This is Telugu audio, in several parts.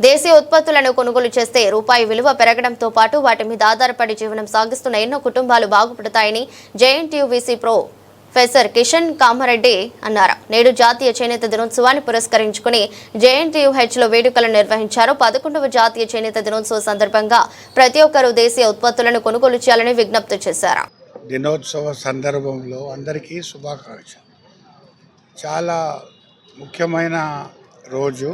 దేశీయ ఉత్పత్తులను కొనుగోలు చేస్తే రూపాయి విలువ పెరగడంతో పాటు వాటి మీద ఆధారపడి జీవనం సాగిస్తున్న ఎన్నో కుటుంబాలు బాగుపడతాయని JNTU VC pro professor Kishan Kamareddy అన్నారు. నేడు జాతీయ చేనేత దినోత్సవాన్ని పురస్కరించుకుని జేఎన్టీయూహెచ్లో వేడుకలు నిర్వహించారు. పదకొండవ జాతీయ చేనేత దినోత్సవ సందర్భంగా ప్రతి ఒక్కరూ దేశీయ ఉత్పత్తులను కొనుగోలు చేయాలని విజ్ఞప్తి చేశారు. దినోత్సవ సందర్భంలో అందరికీ శుభాకాంక్షలు. చాలా ముఖ్యమైన రోజు.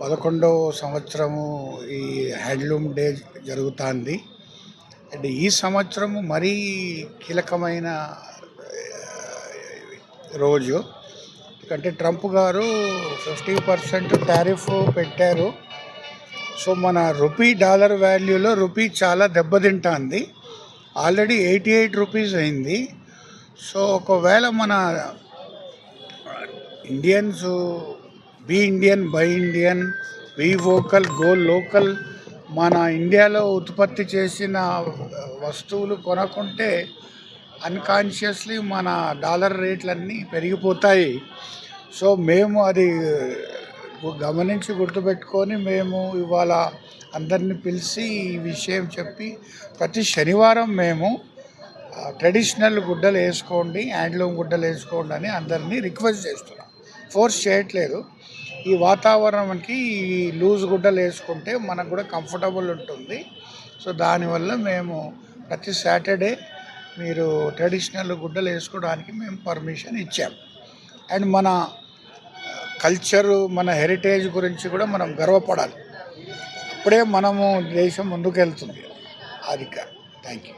పదకొండవ సంవత్సరము ఈ హ్యాండ్లూమ్ డే జరుగుతుంది. అండ్ ఈ సంవత్సరము మరీ కీలకమైన రోజు. ఎందుకంటే ట్రంప్ గారు ఫిఫ్టీ పర్సెంట్ టారిఫ్ పెట్టారు. సో మన రూపీ డాలర్ వాల్యూలో రూపీ చాలా దెబ్బతింటుంది. ఆల్రెడీ ఎయిటీ ఎయిట్ రూపీస్ అయింది. సో ఒకవేళ మన Indians be Indian buy Indian be vocal go local మన ఇండియాలో ఉత్పత్తి చేసిన వస్తువులు కొనకుంటే అన్కాన్షియస్లీ మన డాలర్ రేట్లన్నీ పెరిగిపోతాయి. సో మేము అది గమనించి గుర్తుపెట్టుకొని మేము ఇవాళ అందరిని పిలిచి ఈ విషయం చెప్పి ప్రతి శనివారం మేము ట్రెడిషనల్ గుడ్డలు వేసుకోండి హ్యాండ్లూమ్ గుడ్డలు వేసుకోండి అని అందరినీ రిక్వెస్ట్ చేస్తున్నాం. ఫోర్స్ చేయట్లేదు. ఈ వాతావరణంకి ఈ లూజ్ గుడ్డలు వేసుకుంటే మనకు కూడా కంఫర్టబుల్ ఉంటుంది. సో దానివల్ల మేము ప్రతి సాటర్డే మీరు ట్రెడిషనల్ గుడ్డలు వేసుకోవడానికి మేము పర్మిషన్ ఇచ్చాం. అండ్ మన కల్చరు మన హెరిటేజ్ గురించి కూడా మనం గర్వపడాలి. అప్పుడే మనము దేశం ముందుకు వెళ్తుంది అది థ్యాంక్ యూ